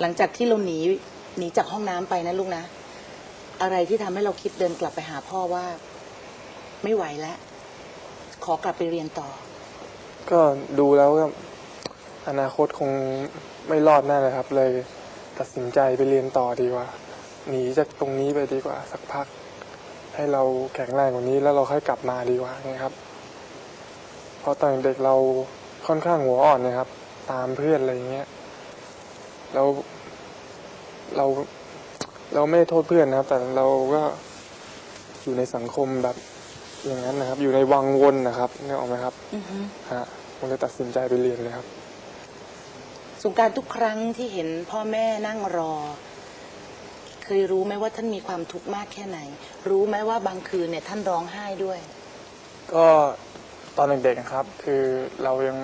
หลังจากที่เราหนีหนีจากห้องน้ำไปนะลูกนะ อะไรที่ทำให้เราคิดเดินกลับไปหาพ่อว่า ไม่ไหวแล้ว ขอกลับไปเรียนต่อ ก็ดูแล้วก็อนาคตคงไม่รอดแน่เลยครับ เลยตัดสินใจไปเรียนต่อดีกว่า หนีจากตรงนี้ไปดีกว่า สักพัก ให้เราแข็งแรงกว่านี้แล้วเราค่อยกลับมาดีกว่าไงครับเพราะตอนเด็กเราค่อนข้างหัวอ่อนนะครับ ตามเพื่อนอะไรอย่างเงี้ย แล้วเราเราไม่ได้โทษเพื่อนนะครับ แต่เราก็อยู่ในสังคมแบบอย่างนั้นนะครับ อยู่ในวังวนนะครับนึกออกไหมครับอือฮึฮะผมเลยตัดสินใจไปเรียนเลยครับ สงกรารทุกครั้งที่เห็นพ่อแม่นั่งรอ เคยรู้ไหมว่าท่านมีความทุกข์มากแค่ไหน รู้ไหมว่าบางคืนเนี่ยท่านร้องไห้ด้วย ก็ตอนเด็กๆนะครับ คือเรายัง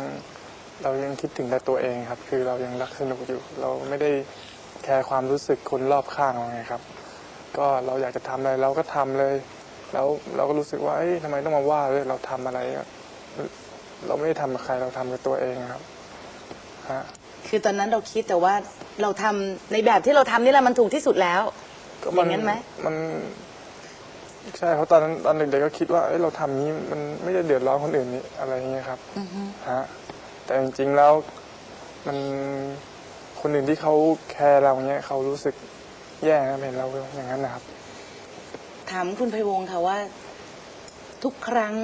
เรายังคิดถึงแต่ตัวเองครับ คือเรายังรักสนุกอยู่ เราไม่ได้แคร์ความรู้สึกคนรอบข้างเราไงครับ ก็เราอยากจะทำอะไรเราก็ทำเลย แล้วเราก็รู้สึกว่าเอ้ยทำไมต้องมาว่าเลยเราทำอะไรอะเราไม่ได้ทำกับใครเราทำกับตัวเองครับฮะ คือตอนนั้นเราคิดแต่ว่าเราทำในแบบที่เราทำนี่แหละมันถูกที่สุดแล้ว ก็อย่างนั้นไหม มัน ใช่เพราะตอนนั้นตอนเด็กๆก็คิดว่าเอ้ยเราทำนี้มันไม่ได้เดือดร้อนคนอื่นนี่อะไรอย่างเงี้ยครับอือฮึฮะ แต่จริงๆแล้วมันคนอื่นที่เขาแคร์เราเนี้ยเขารู้สึกแย่นะเห็นเราอย่างนั้นนะครับ ถามคุณไพวงค่ะว่า ทุกครั้ง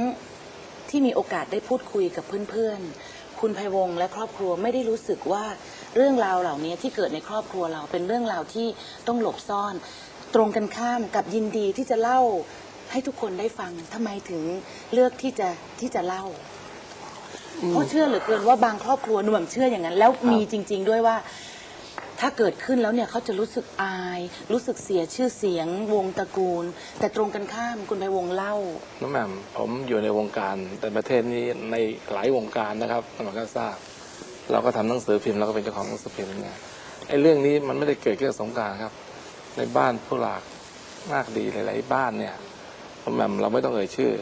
ที่มีโอกาสได้พูดคุยกับเพื่อนๆ คุณไพวงและครอบครัวไม่ได้รู้สึกว่าเรื่องราวเหล่านี้ที่เกิดในครอบครัวเราเป็นเรื่องราวที่ต้องหลบซ่อน ตรงกันข้ามกับยินดีที่จะเล่าให้ทุกคนได้ฟังทำไมถึงเลือกที่จะที่จะเล่า เพราะเชื่อเหลือเกินว่าบางครอบครัวหนุ่มเชื่ออย่างนั้น แล้วมีจริง ๆ ด้วยว่า ถ้าเกิดขึ้นแล้วเนี่ยเขาจะรู้สึกอาย รู้สึกเสียชื่อเสียง วงตระกูล แต่ตรงกันข้ามคุณไพวงศ์เล่า น้องแหม่มผมอยู่ในวงการแต่ประเทศนี้ในหลายวงการนะครับสมัครก็ทราบ เราก็ทำหนังสือพิมพ์เราก็เป็นเจ้าของหนังสือพิมพ์เนี่ยไอ้เรื่องนี้มันไม่ได้เกิดขึ้นกับสงกรารครับ ในบ้านผู้หลากมากดีหลายๆบ้านเนี่ยน้องแหม่มเราไม่ต้องเอ่ยชื่อ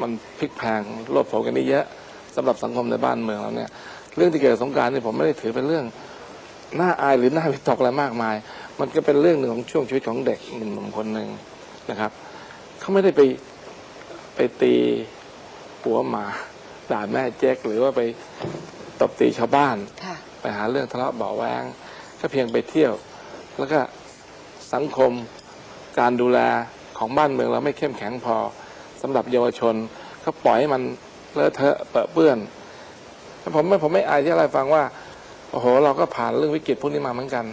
มันพลิกแพลงโลดโผกันนี่เยอะ สำหรับสังคมในบ้านเมืองเราเนี่ยเรื่องที่เกิดกับสงกรารนี่ผมไม่ได้ถือเป็นเรื่องน่าอายหรือน่าวิตกอะไรมากมาย มันก็เป็นเรื่องหนึ่งของช่วงชีวิตของเด็กหนุ่มๆคนหนึ่งนะครับเขาไม่ได้ไปไปตีหัวหมาด่าแม่เจ๊กหรือว่าไปตบตีชาวบ้านค่ะไปหาเรื่องทะเลาะเบาะแวงก็เพียงไปเที่ยว แล้วก็สังคมการดูแลของบ้านเมืองเราไม่เข้มแข็งพอสำหรับเยาวชนก็ปล่อยให้มัน เลอะเทอะเปรอะเปื้อนผมไม่ผมไม่อายที่อะไรฟังว่าโอ้โห เราก็ผ่านเรื่องวิกฤตพวกนี้มาเหมือนกัน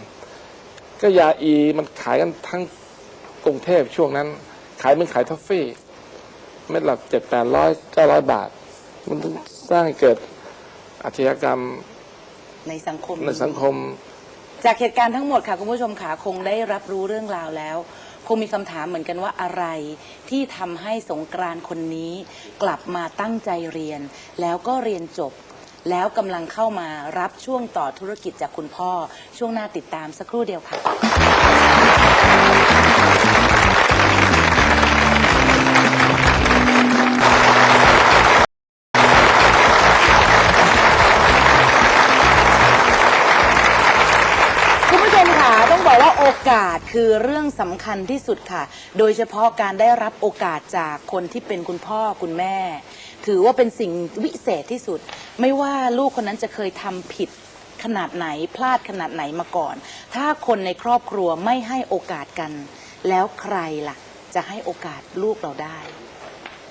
ก็ยาอีมันขายกันทั้งกรุงเทพช่วงนั้น ขายเป็นขายทอฟฟี่เม็ดละเจ็ดแปดร้อยเก้าร้อยบาท มันถึงสร้างให้เกิดอาชญากรรมในสังคมในสังคม จากเหตุการณ์ทั้งหมดค่ะ คุณผู้ชมค่ะคงได้รับรู้เรื่องราวแล้ว คงมีคำถามเหมือนกันว่าอะไรที่ทำให้สงกรานต์คนนี้ กลับมาตั้งใจเรียน แล้วก็เรียนจบ แล้วกำลังเข้ามารับช่วงต่อธุรกิจจากคุณพ่อ ช่วงหน้าติดตามสักครู่เดียวค่ะ อกาสคือเรื่องสำคัญที่สุดค่ะ โดยเฉพาะการได้รับโอกาสจากคนที่เป็นคุณพ่อคุณแม่ ถือว่าเป็นสิ่งวิเศษที่สุด ไม่ว่าลูกคนนั้นจะเคยทำผิดขนาดไหนพลาดขนาดไหนมาก่อน ถ้าคนในครอบครัวไม่ให้โอกาสกัน แล้วใครล่ะ จะให้โอกาสลูกเราได้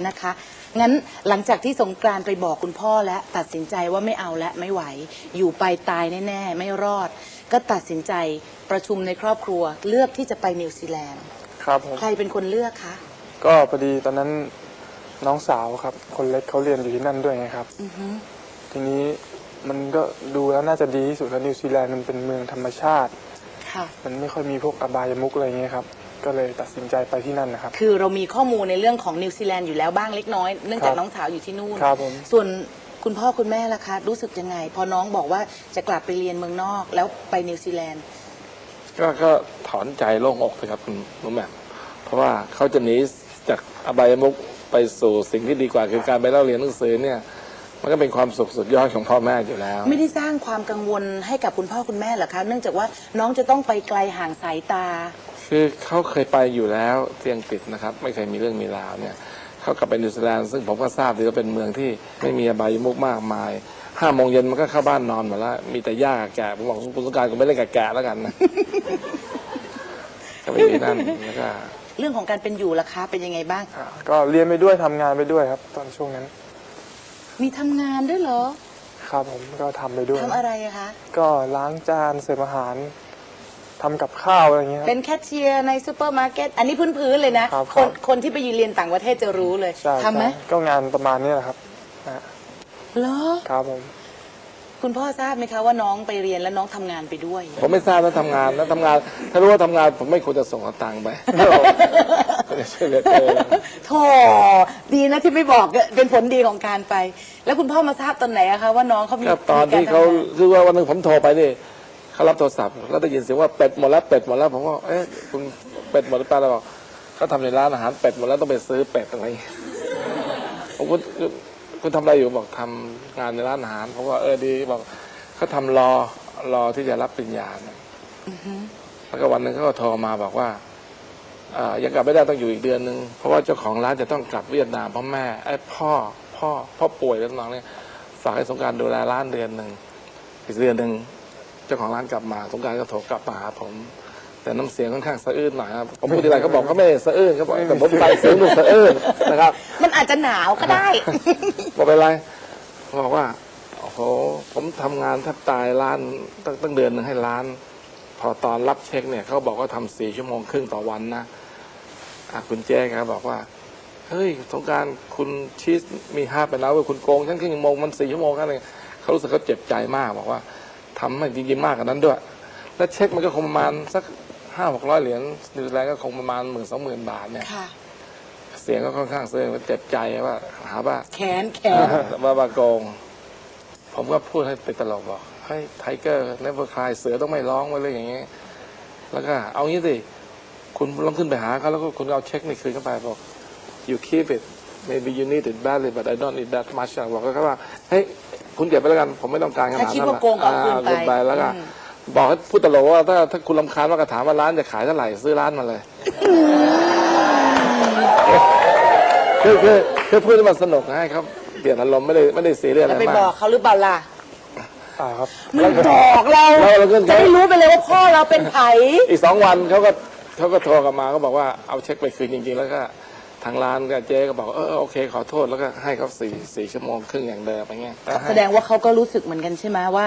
นะคะ งั้นหลังจากที่สงกรานต์ไปบอกคุณพ่อแล้วตัดสินใจว่าไม่เอาและไม่ไหว อยู่ไปตายแน่ ๆ ไม่รอด ก็ตัดสินใจประชุมในครอบครัวเลือกที่จะไปนิวซีแลนด์ ครับผม ใครเป็นคนเลือกคะ ก็พอดีตอนนั้นน้องสาวครับ คนเล็กเขาเรียนอยู่ที่นั่นด้วยไงครับ อือฮึทีนี้มันก็ดูแล้วน่าจะดีที่สุดแล้วนิวซีแลนด์มันเป็นเมืองธรรมชาติ ค่ะ มันไม่ค่อยมีพวกอบายมุกอะไรเงี้ยครับ ก็เลยตัดสินใจไปที่นั่นนะครับ คือเรามีข้อมูลในเรื่องของนิวซีแลนด์อยู่แล้วบ้างเล็กน้อย เนื่องจากครับน้องสาวอยู่ที่นู่น ครับผม ส่วน คุณพ่อคุณแม่ล่ะคะ รู้สึกยังไง พอน้องบอกว่าจะกลับไปเรียนเมืองนอก แล้วไปนิวซีแลนด์ก็ก็ถอนใจโล่งอกเลยครับคุณนุ่มแหม่มเพราะว่าเขาจะหนีจากอบายมุกไปสู่สิ่งที่ดีกว่าคือการไปเล่าเรียนหนังสือเนี่ย มันก็เป็นความสุขสุดยอดของพ่อแม่อยู่แล้ว ไม่ได้สร้างความกังวลให้กับคุณพ่อคุณแม่เหรอคะ เนื่องจากว่าน้องจะต้องไปไกลห่างสายตา คือเขาเคยไปอยู่แล้วที่อังกฤษนะครับ ไม่เคยมีเรื่องมีราวเนี่ย เขากลับไปนิวซีแลนด์ซึ่งผมก็ทราบดีว่าเป็นเมืองที่ไม่มีอบายมุกมากมายห้าโมงเย็นมันก็เข้าบ้านนอนหมดแล้วมีแต่หญ้ากับแกะผมบอกคุณสงกรารก็ไม่เล่นกับแกะแล้วกันนะก็ไปที่นั่นแล้วก็เรื่องของการเป็นอยู่ล่ะคะเป็นยังไงบ้างอ่าก็เรียนไปด้วยทำงานไปด้วยครับ ตอนช่วงนั้นมีทำงานด้วยเหรอ ครับผมก็ทำไปด้วย ทำอะไรอะคะ ก็ล้างจานเสิร์ฟอาหาร ทำกับข้าวอะไรอย่างเงี้ยครับ เป็นแคชเชียร์ในซูเปอร์มาร์เก็ตอันนี้พื้นๆเลยนะครับคนครับคนที่ไปยืนเรียนต่างประเทศจะรู้เลยใช่ทำไหมใช่ก็งานประมาณนี้แหละครับนะเหรอครับผม คุณพ่อทราบไหมคะว่าน้องไปเรียนแล้วน้องทำงานไปด้วย ผมไม่ทราบว่าทำงานแล้วทำงาน ถ้ารู้ว่าทำงานผมไม่ควรจะส่งสตังค์ไปก็จะช่วยเหลือเธอโธ่ดีนะที่ไม่บอกเป็นผลดีของการไป แล้วคุณพ่อมาทราบตอนไหนอะคะว่าน้องเขามีก็ตอนที่มีกรเขาทำงน คือว่าวันหนึงผมโทรไปนี่ เขารับโทรศัพท์แล้วได้ยินเสียงว่าเป็ดหมดแล้วเป็ดหมดแล้วผมก็เอ๊ะคุณเป็ดหมดหรือเปล่าเราบอกเขาทำในร้านอาหารเป็ดหมดแล้วต้องไปซื้อเป็ดอะไรอย่างเงี้ยผมคุณคุณคุณทำอะไรอยู่บอกทำงานในร้านอาหารผมว่าเออดีบอกเขาทำรอรอที่จะรับปริญญาเนี่ยแล้วก็วันหนึ่งเขาก็โทรมาบอกว่าอ่ายังกลับไม่ได้ต้องอยู่อีกเดือนหนึ่งเพราะว่าเจ้าของร้านจะต้องกลับเวียดนามเพราะแม่ไอ้พ่อพ่อพ่อป่วยแล้วน้องเนี่ยฝากให้สงกรารดูแลร้านเดือนหนึ่งอีกเดือนหนึ่ง เจ้าของร้านกลับมาสงกรารก็โทรกลับมาหาผม แต่น้ำเสียงค่อนข้างสะอื้นหน่อยครับผมพูดทีไรเขาบอกเขาไม่ได้สะอื้นเขาบอกแต่ผมใส่เสียงดูสะอื้นนะครับ มันอาจจะหนาวก็ได้ บอกเป็นไรเขาบอกว่าโอ้โหผมทำงานแทบตายร้านตั้งตั้งเดือนหนึ่งให้ร้าน พอตอนรับเช็คเนี่ยเขาบอกว่าทำสี่ชั่วโมงครึ่งต่อวันนะอะคุณเจ๊ครับบอกว่า เฮ้ยสงกรารคุณชีสมีห้าไปแล้วเว้ยคุณโกงฉันครึ่งชั่วโมงมันสี่ชั่วโมงแค่นั้นเขารู้สึกเขาเจ็บใจมากบอกว่าทำให้จริงๆมากกว่านั้นด้วย แล้วเช็คมันก็คงประมาณสักห้าหกร้อยเหรียญนิวซีแลนด์ก็คงประมาณหมื่นสองหมื่นบาทเนี่ยค่ะเสียงก็ค่อนข้างเสื่อมเจ็บใจว่าหาว่าแขนแขนว่าบาโกง ผมก็พูดให้ติดตลกบอกให้ไทเกอร์เนเวอร์คลายเสือต้องไม่ร้องไว้เลยอย่างเงี้ยแล้วก็เอางี้สิคุณลองขึ้นไปหาเขาแล้วก็คุณเอาเช็คนี่คืนเข้าไปบอก you keep it maybe you need it badly but I don't need that much อะบอกเขาว่าเฮ้ย คุณเก็บไปแล้วกัน ผมไม่ต้องการขนาดนั้นถ้าคิดว่าโกงก็เอาคืนไปคืนไปแล้วก็อืมบอกให้พูดตลกว่าถ้าถ้าคุณลำคาญว่ากระถามว่าร้านจะขายเท่าไหร่ซื้อร้านมาเลยคือคือคือพูดให้มันสนุกนะให้เขาเปลี่ยนอารมณ์ไม่ได้ไม่ได้ซีเรียสอะแล้วไรไปมาบอกก เขาหรือเปล่าล่ะอ่าครับ มันบอกเราแล้วเราก็ จะได้รู้ไปเลยว่าพ่อเราเป็นไผอีกสองวันเขาก็เขาก็โทรกลับมาก็บอกว่าเอาเช็คไปคืนจริง ๆ แล้วก็ ทางร้านกับเจ๊ก็บอกเออเออโอเคขอโทษแล้วก็ให้เขาสี่สี่ชั่วโมงครึ่งอย่างเดิมอย่างเงี้ยแสดงว่าเขาก็รู้สึกเหมือนกันใช่ไหมว่า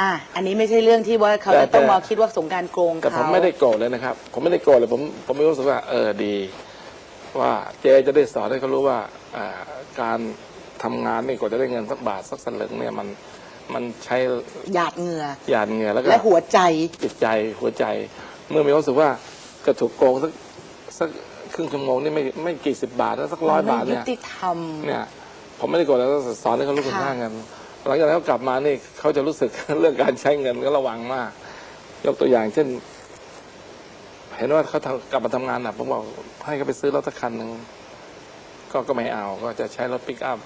อะอันนี้ไม่ใช่เรื่องที่ว่าเขาจะต้องมาคิดว่าสงกรารโกงแต่เขาผมไม่ได้โกรธเลยนะครับ ผมไม่ได้โกรธเลยผมผมมีความรู้สึกว่าเออดี ว่าเจ๊จะได้สอนให้เขารู้ว่าอ่าการทำงานนี่กว่าจะได้เงินสักบาทสักสลึงเนี่ยมันมันใช้หยาดเหงื่อหยาดเหงื่อแล้วก็ และหัวใจ จิตใจหัวใจเมื่อมีความรู้สึกว่าจะถูกโกงสักสักค รึ่งชั่วโมงนี่ไม่ไม่กี่สิบบาทนะสักร้อยบาทไม่ยุเนี่ยติธรรมเนี่ยผมไม่ได้โกรธแล้วก็สอนให้เขารู้คุณค่ะค่าเงินหลังจากนั้นเขากลับมานี่เขาจะรู้สึกเรื่องการใช้เงินก็ระวังมาก ยกตัวอย่างเช่น เห็นว่าเขาทำกลับมาทำงานหนักผมบอกให้เขาไปซื้อรถสักคันหนึ่งก็ก็ไม่เอาก็จะใช้รถปิกอัพ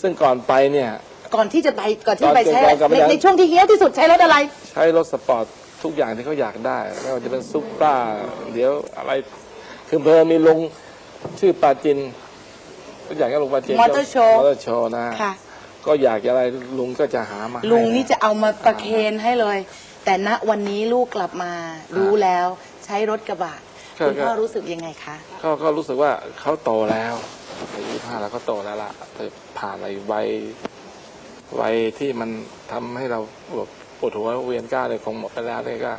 ซึ่งก่อนไปเนี่ย ก่อนที่จะไปก่อนที่จะไปก่อนใช้ก่อนกลับไปในยังในช่วงที่เฮี้ยวที่สุดใช้รถอะไร ใช้รถสปอร์ตทุกอย่างที่เขาอยากได้ไม่ว่าจะเป็นซุปเปอร์เดี๋ยวอะไร คือเพอมีลุงชื่อปาจินก็อยากให้ลุงปาจินมอเตอร์โชว์ มอเตอร์โชว์นะ ค่ะ ก็อยากจะอะไรลุงก็จะหามาให้ ลุงนี่จะเอามาประเคนให้เลย แต่ณวันนี้ลูกกลับมา รู้แล้วใช้รถกระบะก็คุณพ่อก็รู้สึกยังไงคะก็ก็รู้สึกว่าเขาโตแล้วอายุห้าแล้วเขาโตแล้วล่ะแต่ผ่านอะไรวัยวัยที่มันทำให้เราแบบปวดหัวเวียนก้าวเลยคงหมดไปแล้วเนี่ยก็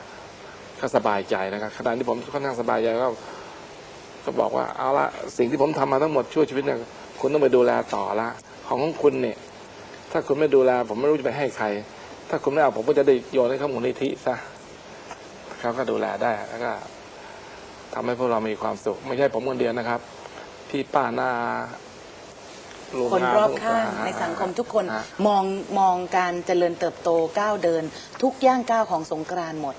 ก็สบายใจนะครับขณะที่ผมค่อนข้างสบายใจก็ ก็บอกว่าเอาละสิ่งที่ผมทำมาทั้งหมดช่วยชีวิตเนี่ยคุณต้องไปดูแลต่อละ ของของคุณเนี่ยถ้าคุณไม่ดูแล ผมไม่รู้จะไปให้ใคร ถ้าคุณไม่เอาผมก็จะได้โยนให้เขามูลนิธิซะเขาก็ดูแลได้แล้วก็ทำให้พวกเรามีความสุข ไม่ใช่ผมคนเดียวนะครับ พี่ป้าน้าลุงคนอารอบข้างอ่ในสังคมทุกคนอะมองมองการเจริญเติบโตก้าวเดิน ทุกย่างก้าวของสงกรานต์หมด